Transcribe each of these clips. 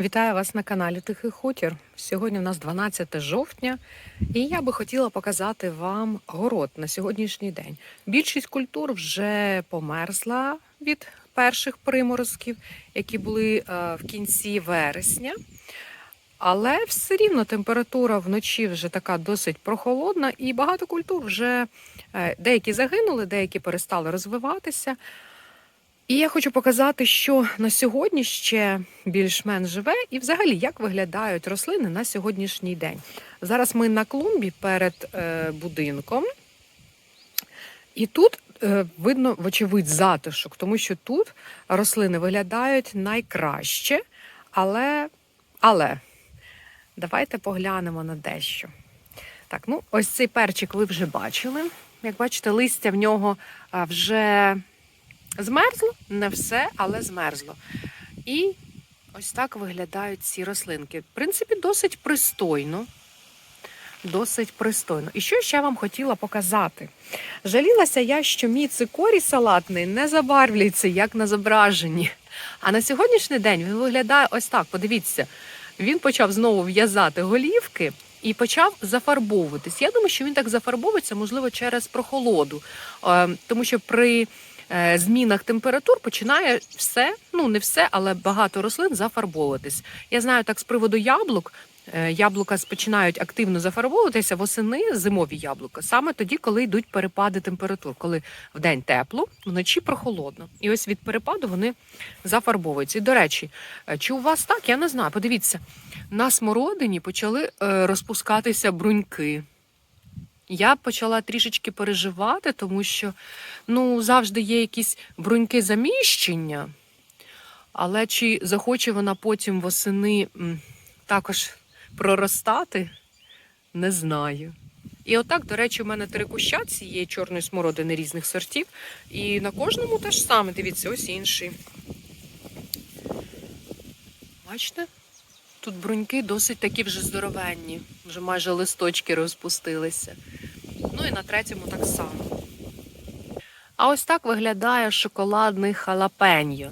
Вітаю вас на каналі Тихий Хутір. Сьогодні у нас 12 жовтня, і я би хотіла показати вам город на сьогоднішній день. Більшість культур вже померзла від перших приморозків, які були е, в кінці вересня. Але все рівно температура вночі вже така досить прохолодна, і багато культур вже е, деякі загинули, деякі перестали розвиватися. І я хочу показати, що на сьогодні ще більш-менш живе, і взагалі як виглядають рослини на сьогоднішній день. Зараз ми на клумбі перед е, будинком, і тут е, видно, вочевидь, затишок, тому що тут рослини виглядають найкраще, але, але давайте поглянемо на дещо. Так, ну ось цей перчик ви вже бачили. Як бачите, листя в нього вже Змерзло, не все, але змерзло. І ось так виглядають ці рослинки. В принципі, досить пристойно. Досить пристойно. І що ще вам хотіла показати? Жалілася я, що мій цикорій салатний не забарвлюється, як на зображенні. А на сьогоднішній день він виглядає ось так. Подивіться, він почав знову в'язати голівки і почав зафарбовуватись. Я думаю, що він так зафарбовується, можливо, через прохолоду. Е, Тому що при змінах температур починає все, ну не все, але багато рослин зафарбовуватись. Я знаю так з приводу яблук. Е, Яблука починають активно зафарбовуватися восени зимові яблука, саме тоді, коли йдуть перепади температур, коли вдень тепло, вночі прохолодно. І ось від перепаду вони зафарбовуються. І до речі, е, чи у вас так? Я не знаю. Подивіться, на смородині почали е, розпускатися бруньки. Я почала трішечки переживати, тому що ну, завжди є якісь бруньки заміщення, але чи захоче вона потім восени також проростати, не знаю. І отак, до речі, у мене три куща цієї чорної смородини різних сортів. І на кожному те ж саме, дивіться, ось інший. Бачите? Тут бруньки досить такі вже здоровенні, вже майже листочки розпустилися. Ну і на третьому так само. А ось так виглядає шоколадний халапеньо.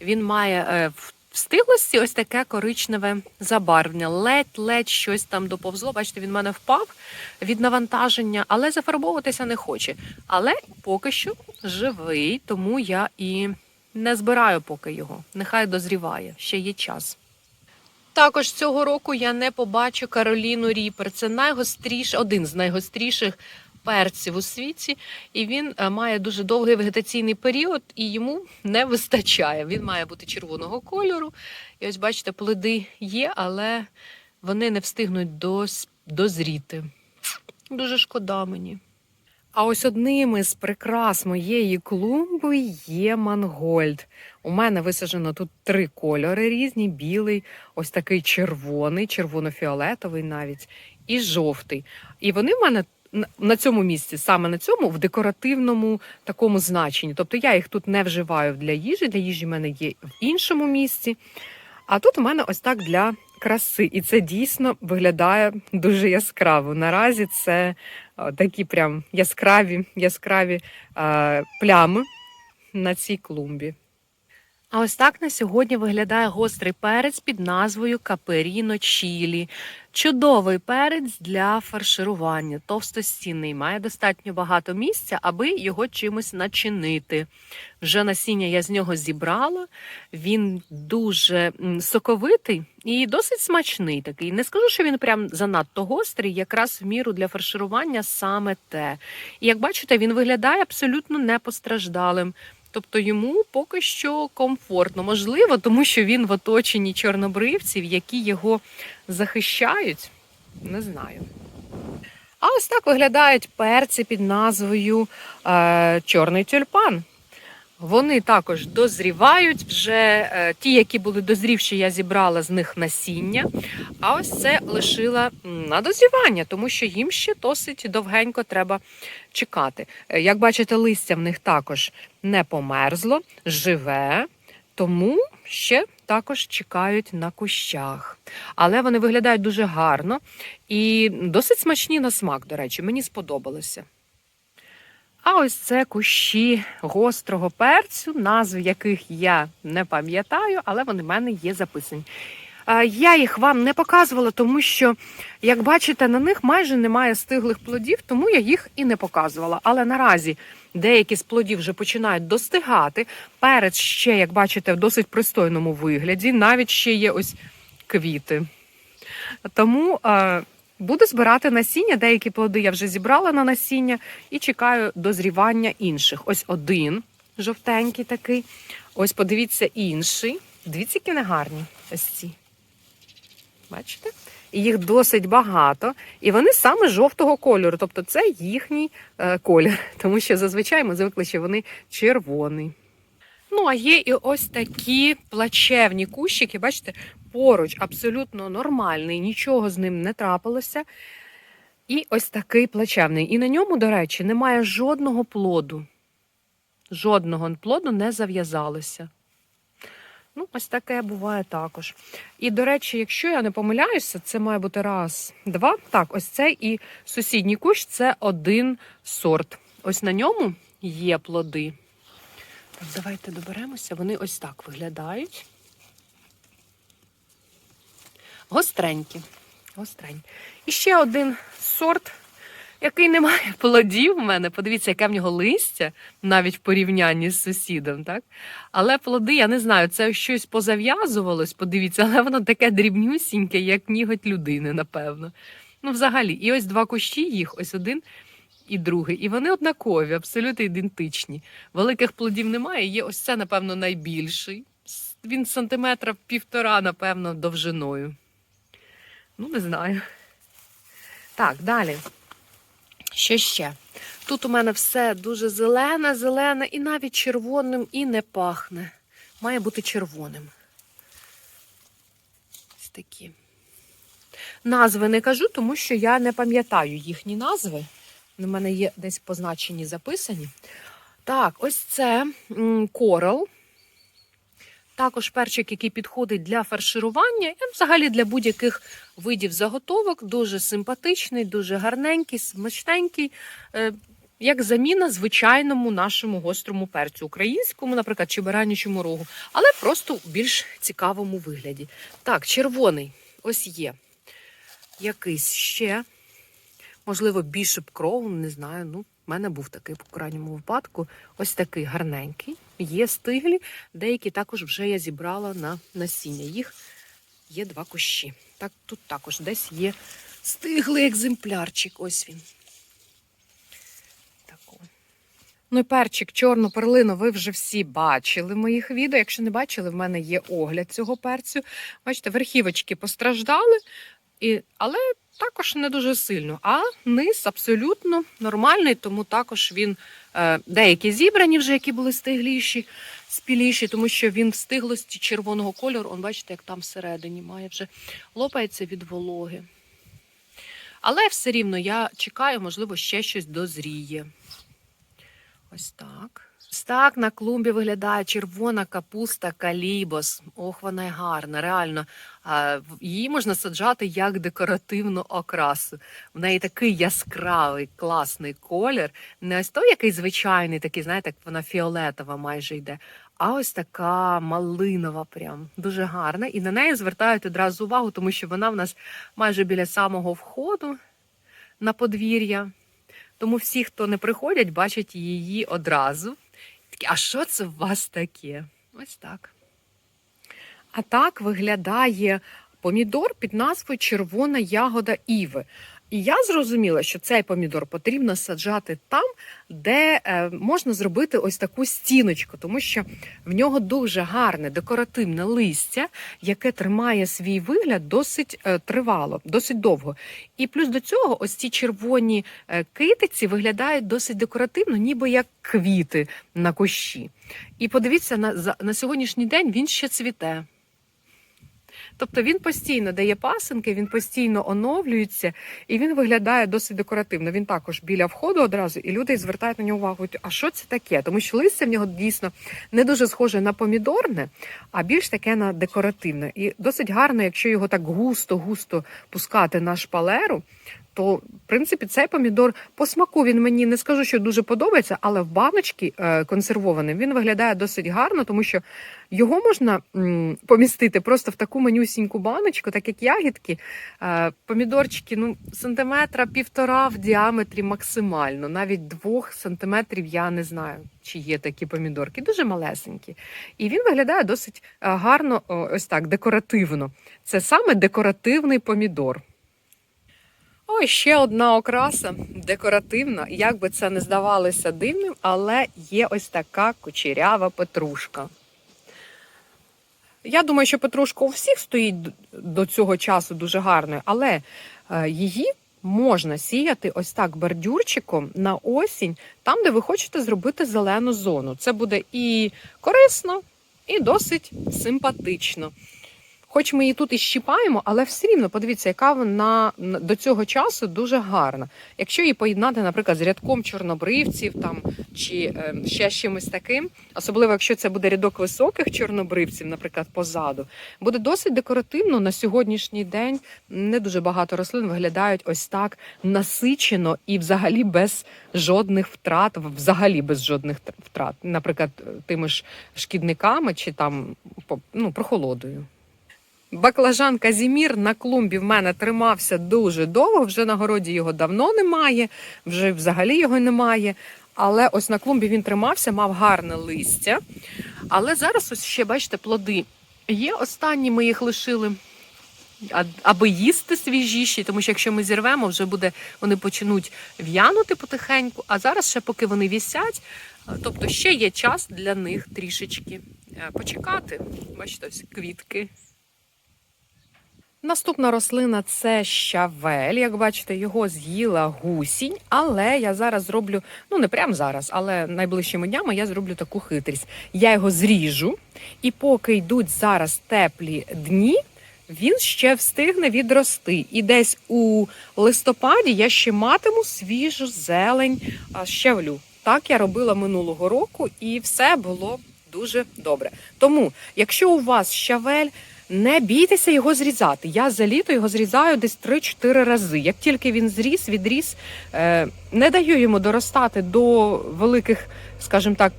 Він має е, в стиглості ось таке коричневе забарвлення. Ледь-ледь щось там доповзло. Бачите, він в мене впав від навантаження, але зафарбовуватися не хоче. Але поки що живий, тому я і не збираю поки його. Нехай дозріває, ще є час. Також цього року я не побачу Кароліну Ріпер. Це найгостріш, один з найгостріших перців у світі, і він е, має дуже довгий вегетаційний період, і йому не вистачає. Він має бути червоного кольору. І ось бачите, плоди є, але вони не встигнуть дозріти. Дуже шкода мені. А ось одним із прикрас моєї клумби є мангольд. У мене висаджено тут три кольори різні: білий, ось такий червоний, червоно-фіолетовий навіть, і жовтий. І вони в мене на цьому місці, саме на цьому, в декоративному такому значенні. Тобто я їх тут не вживаю для їжі. Для їжі в мене є в іншому місці. А тут у мене ось так для краси. І це дійсно виглядає дуже яскраво. Наразі це такі прям яскраві, яскраві плями на цій клумбі. А ось так на сьогодні виглядає гострий перець під назвою Каперіно Чілі. Чудовий перець для фарширування, товстостінний, має достатньо багато місця, аби його чимось начинити. Вже насіння я з нього зібрала. Він дуже соковитий і досить смачний такий. Не скажу, що він прям занадто гострий, якраз в міру для фарширування саме те. І як бачите, він виглядає абсолютно непостраждалим. Тобто йому поки що комфортно, можливо, тому що він в оточенні чорнобривців, які його захищають. Не знаю. А ось так виглядають перці під назвою е, Чорний тюльпан. Вони також дозрівають. Вже е, ті, які були дозрівші, я зібрала з них насіння. А ось це лишила на дозрівання, тому що їм ще досить довгенько треба чекати. Е, Як бачите, листя в них також не померзло, живе, тому ще також чекають на кущах. Але вони виглядають дуже гарно і досить смачні на смак, до речі, мені сподобалося. А ось це кущі гострого перцю, назв яких я не пам'ятаю, але вони в мене є записані. Я їх вам не показувала, тому що, як бачите, на них майже немає стиглих плодів, тому я їх і не показувала. Але наразі деякі з плодів вже починають достигати. Перець ще, як бачите, в досить пристойному вигляді. Навіть ще є ось квіти. Тому буду збирати насіння. Деякі плоди я вже зібрала на насіння і чекаю дозрівання інших. Ось один жовтенький такий. Ось подивіться інший. Дивіться, які вони гарні. Ось ці. Бачите? І їх досить багато, і вони саме жовтого кольору, тобто це їхній е, колір, тому що зазвичай ми звикли, що вони червоний. Ну, а є і ось такі плачевні кущики, бачите, поруч абсолютно нормальний, нічого з ним не трапилося. І ось такий плачевний. І на ньому, до речі, немає жодного плоду. Жодного плоду не зав'язалося. Ну, ось таке буває також. І, до речі, якщо я не помиляюся, це має бути раз, два. Так, ось цей і сусідній кущ це один сорт. Ось на ньому є плоди. Так, давайте доберемося. Вони ось так виглядають. Гостренькі. Гостренькі. І ще один сорт, який не має плодів в мене. Подивіться, яке в нього листя, навіть в порівнянні з сусідом, так? Але плоди, я не знаю, це щось позав'язувалось, подивіться, але воно таке дрібнюсіньке, як ніготь людини, напевно. Ну, взагалі, і ось два кущі їх, ось один і другий. І вони однакові, абсолютно ідентичні. Великих плодів немає. Є ось це, напевно, найбільший. Він сантиметра півтора, напевно, довжиною. Ну, не знаю. Так, далі. Що ще? Тут у мене все дуже зелене, зелене, і навіть червоним і не пахне. Має бути червоним. Ось такі. Назви не кажу, тому що я не пам'ятаю їхні назви. У мене є десь позначені записані. Так, ось це корал. Також перчик, який підходить для фарширування, і взагалі для будь-яких видів заготовок. Дуже симпатичний, дуже гарненький, смачненький. Е, Як заміна звичайному нашому гострому перцю, українському, наприклад, чи баранячому рогу, але просто в більш цікавому вигляді. Так, червоний ось є. Якийсь ще. Можливо, бішеп кроун, не знаю. Ну, в мене був такий по крайньому випадку. Ось такий гарненький. Є стиглі, деякі також вже я зібрала на насіння. Їх є два кущі. Так, тут також десь є стиглий екземплярчик. Ось він. Ну перчик чорну перлину ви вже всі бачили в моїх відео. Якщо не бачили, в мене є огляд цього перцю. Бачите, верхівочки постраждали, і, але також не дуже сильно. А низ абсолютно нормальний, тому також він е, деякі зібрані вже, які були стигліші, спіліші, тому що він в стиглості червоного кольору. Он бачите, як там всередині має вже лопається від вологи. Але все рівно я чекаю, можливо, ще щось дозріє. Ось так. Ось так на клумбі виглядає червона капуста калібос. Ох, вона гарна, реально. Її можна саджати як декоративну окрасу. В неї такий яскравий, класний колір. Не ось той, який звичайний, такий, знаєте, вона фіолетова майже йде. А ось така малинова, прям дуже гарна. І на неї звертають одразу увагу, тому що вона в нас майже біля самого входу на подвір'я. Тому всі, хто не приходять, бачать її одразу. Такі, а що це у вас таке? Ось так. А так виглядає помідор під назвою Червона ягода Іви. І я зрозуміла, що цей помідор потрібно саджати там, де е, можна зробити ось таку стіночку, тому що в нього дуже гарне декоративне листя, яке тримає свій вигляд досить е, тривало, досить довго. І плюс до цього, ось ці червоні е, китиці виглядають досить декоративно, ніби як квіти на кущі. І подивіться, на, на сьогоднішній день він ще цвіте. Тобто він постійно дає пасинки, він постійно оновлюється і він виглядає досить декоративно. Він також біля входу одразу, і люди звертають на нього увагу. А що це таке? Тому що листя в нього дійсно не дуже схоже на помідорне, а більш таке на декоративне. І досить гарно, якщо його так густо-густо пускати на шпалеру, то в принципі цей помідор по смаку він мені не скажу, що дуже подобається, але в баночці е, консервований він виглядає досить гарно, тому що його можна помістити просто в таку манюсіньку баночку, так як ягідки. Е, помідорчики ну, сантиметра півтора в діаметрі максимально, навіть двох сантиметрів я не знаю, чи є такі помідорки, дуже малесенькі. І він виглядає досить е, гарно, ось так, декоративно. Це саме декоративний помідор. Ось ще одна окраса декоративна. Як би це не здавалося дивним, але є ось така кучерява петрушка. Я думаю, що петрушка у всіх стоїть до цього часу дуже гарною, але е, її можна сіяти ось так бордюрчиком на осінь, там, де ви хочете зробити зелену зону. Це буде і корисно, і досить симпатично. Хоч ми її тут і щіпаємо, але все рівно подивіться, яка вона до цього часу дуже гарна. Якщо її поєднати, наприклад, з рядком чорнобривців там чи е, ще чимось таким, особливо якщо це буде рядок високих чорнобривців, наприклад, позаду, буде досить декоративно на сьогоднішній день. Не дуже багато рослин виглядають ось так насичено і взагалі без жодних втрат, взагалі без жодних тр- втрат, наприклад, тими ж шкідниками чи там ну, прохолодою. Баклажан Казімір на клумбі в мене тримався дуже довго. Вже на городі його давно немає, вже взагалі його немає. Але ось на клумбі він тримався, мав гарне листя. Але зараз ось ще, бачите, плоди є. Останні ми їх лишили, аби їсти свіжіші, тому що якщо ми зірвемо, вже буде, вони почнуть в'янути потихеньку. А зараз ще поки вони вісять, тобто ще є час для них трішечки е, почекати. Бачите, ось квітки. Наступна рослина це щавель. Як бачите, його з'їла гусінь, але я зараз зроблю, ну не прямо зараз, але найближчими днями я зроблю таку хитрість. Я його зріжу, і поки йдуть зараз теплі дні, він ще встигне відрости. І десь у листопаді я ще матиму свіжу зелень щавлю. Так я робила минулого року, і все було дуже добре. Тому, якщо у вас щавель, не бійтеся його зрізати. Я за літо його зрізаю десь 3-4 рази. Як тільки він зріс, відріс, е, не даю йому доростати до великих, скажімо так.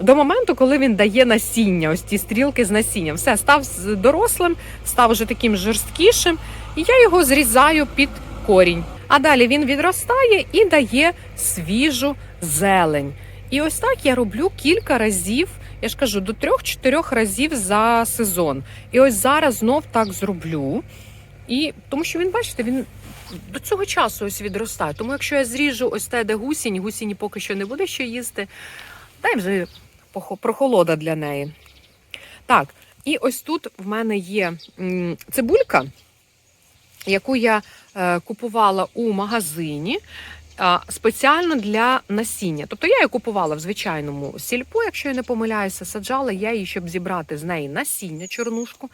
До моменту, коли він дає насіння, ось ті стрілки з насінням. Все, став дорослим, став вже таким жорсткішим, і я його зрізаю під корінь. А далі він відростає і дає свіжу зелень. І ось так я роблю кілька разів. Я ж кажу, до трьох-чотирьох разів за сезон. І ось зараз знов так зроблю. І тому що він, бачите, він до цього часу ось відростає. Тому якщо я зріжу ось те, де гусінь, гусіні поки що не буде що їсти, дай вже прохолода для неї. Так, і ось тут в мене є цибулька, яку я е, купувала у магазині. Спеціально для насіння. Тобто я її купувала в звичайному сільпо, якщо я не помиляюся, саджала я її, щоб зібрати з неї насіння чорнушку.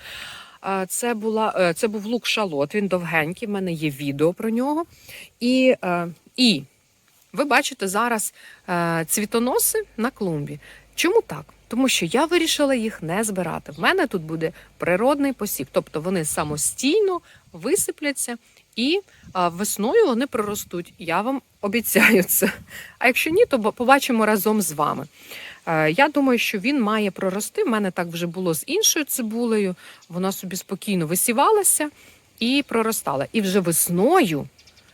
Це, була, е, це був лук шалот, він довгенький, в мене є відео про нього. І, е, і ви бачите зараз е, цвітоноси на клумбі. Чому так? Тому що я вирішила їх не збирати. В мене тут буде природний посів, тобто вони самостійно висипляться і весною вони проростуть. Я вам обіцяю це. А якщо ні, то побачимо разом з вами. Е, Я думаю, що він має прорости. В мене так вже було з іншою цибулею. Вона собі спокійно висівалася і проростала. І вже весною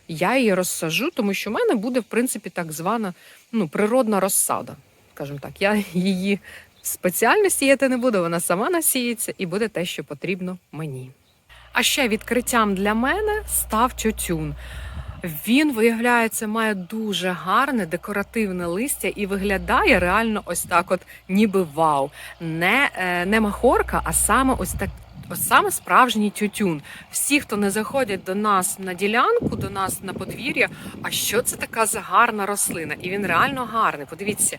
я її розсажу, тому що в мене буде, в принципі, так звана ну, природна розсада. Скажімо так, я її спеціально сіяти не буду, вона сама насіється і буде те, що потрібно мені. А ще відкриттям для мене став тютюн. Він, виявляється, має дуже гарне декоративне листя і виглядає реально ось так, от ніби вау. Не, е, не махорка, а саме ось так. Ось саме справжній тютюн. Всі, хто не заходять до нас на ділянку, до нас на подвір'я, а що це така за гарна рослина? І він реально гарний. Подивіться,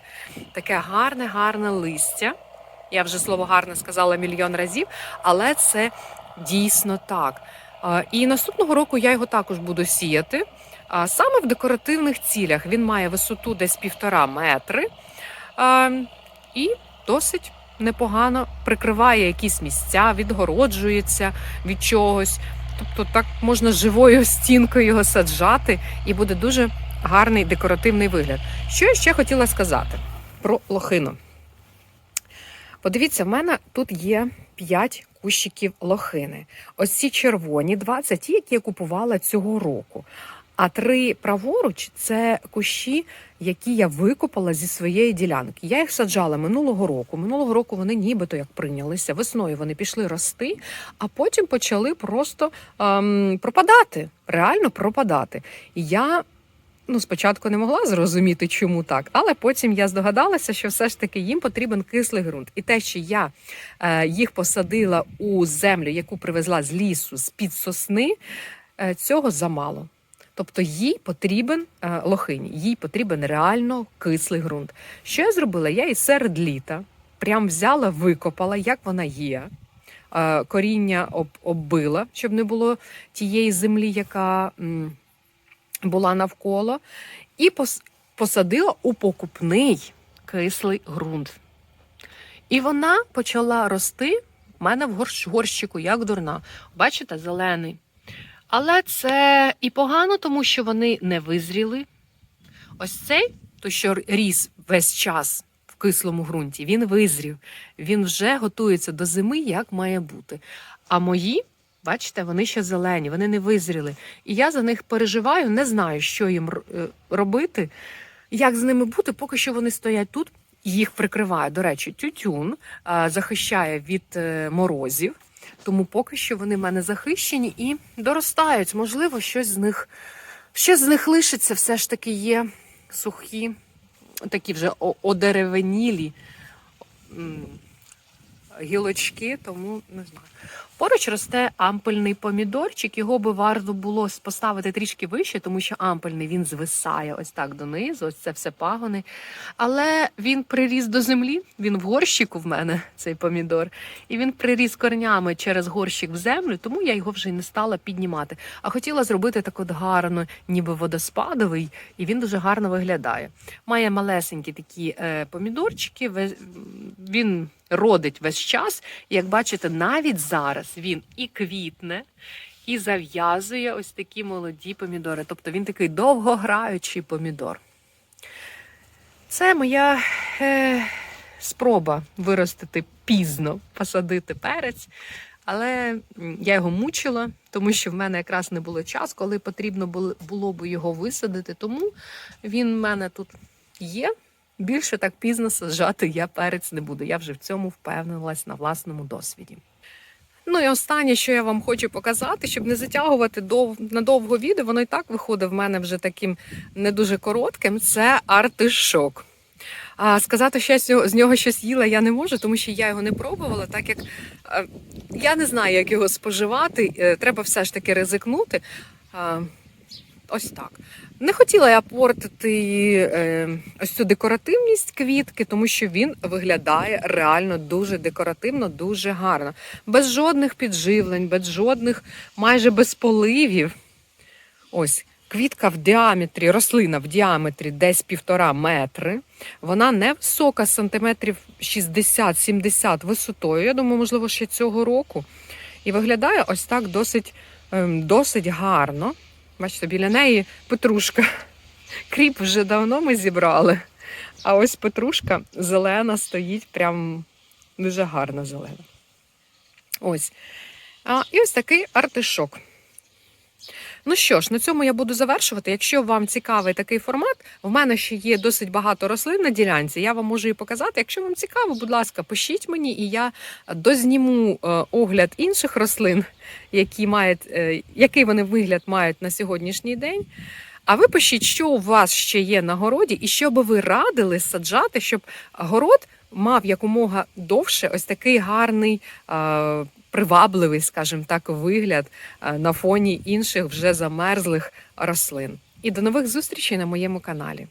таке гарне, гарне листя. Я вже слово гарне сказала мільйон разів, але це дійсно так. І наступного року я його також буду сіяти. Саме в декоративних цілях він має висоту десь півтора метри і досить непогано прикриває якісь місця, відгороджується від чогось. Тобто так можна живою стінкою його саджати, і буде дуже гарний декоративний вигляд. Що я ще хотіла сказати про лохину? Подивіться, в мене тут є 5 кущиків лохини. Ось ці червоні, 20 ті, які я купувала цього року. А три праворуч це кущі, які я викопала зі своєї ділянки. Я їх саджала минулого року. Минулого року вони нібито як прийнялися. Весною вони пішли рости, а потім почали просто ем, пропадати. Реально пропадати. Я ну, спочатку не могла зрозуміти, чому так, але потім я здогадалася, що все ж таки їм потрібен кислий ґрунт. І те, що я е, їх посадила у землю, яку привезла з лісу, з під сосни, е, цього замало. Тобто їй потрібен е, лохині, їй потрібен реально кислий ґрунт. Що я зробила? Я і серед літа прям взяла, викопала, як вона є. Е, коріння об, оббила, щоб не було тієї землі, яка була навколо, і посадила у покупний кислий ґрунт. І вона почала рости в мене в горщ, горщику, як дурна. Бачите, зелений. Але це і погано, тому що вони не визріли. Ось цей, той, що ріс весь час в кислому ґрунті, він визрів. Він вже готується до зими, як має бути. А мої, бачите, вони ще зелені, вони не визріли. І я за них переживаю, не знаю, що їм е, робити, як з ними бути, поки що вони стоять тут. Їх прикриває, до речі, тютюн захищає від е, морозів. Тому поки що вони в мене захищені і доростають. Можливо, щось з них ще з них лишиться, все ж таки є сухі, такі вже одеревенілі гілочки, тому не знаю. Поруч росте ампельний помідорчик. Його би варто було поставити трішки вище, тому що ампельний він звисає ось так донизу, ось це все пагони. Але він приріс до землі, він в горщику в мене, цей помідор, і він приріс корнями через горщик в землю, тому я його вже не стала піднімати. А хотіла зробити так от гарно, ніби водоспадовий, і він дуже гарно виглядає. Має малесенькі такі е, помідорчики, він родить весь час. Як бачите, навіть зараз він і квітне, і зав'язує ось такі молоді помідори. Тобто він такий довгограючий помідор. Це моя е, спроба виростити пізно, посадити перець. Але я його мучила, тому що в мене якраз не було часу, коли потрібно було б його висадити. Тому він в мене тут є. Більше так пізно саджати я перець не буду. Я вже в цьому впевнилась на власному досвіді. Ну і останнє, що я вам хочу показати, щоб не затягувати дов... на довго відео, воно і так виходить в мене вже таким не дуже коротким. Це артишок. А сказати, що я з нього- щось їла, я не можу, тому що я його не пробувала, так як я не знаю, як його споживати. Е, Треба все ж таки ризикнути. Ось так. Не хотіла я портити е, ось цю декоративність квітки, тому що він виглядає реально дуже декоративно, дуже гарно. Без жодних підживлень, без жодних, майже без поливів. Ось квітка в діаметрі, рослина в діаметрі десь півтора метри. Вона не висока, сантиметрів 60-70 висотою. Я думаю, можливо, ще цього року. І виглядає ось так досить, ем, досить гарно. Бачите, біля неї петрушка. Кріп вже давно ми зібрали. А ось петрушка зелена стоїть, прям дуже гарна зелена. Ось. А, і ось такий артишок. Ну що ж, на цьому я буду завершувати. Якщо вам цікавий такий формат, в мене ще є досить багато рослин на ділянці. Я вам можу її показати. Якщо вам цікаво, будь ласка, пишіть мені, і я дозніму е, огляд інших рослин, які мають, е, який вони вигляд мають на сьогоднішній день. А ви пишіть, що у вас ще є на городі, і що би ви радили саджати, щоб город мав якомога довше ось такий гарний, е, привабливий, скажімо так, вигляд е, на фоні інших вже замерзлих рослин. І до нових зустрічей на моєму каналі.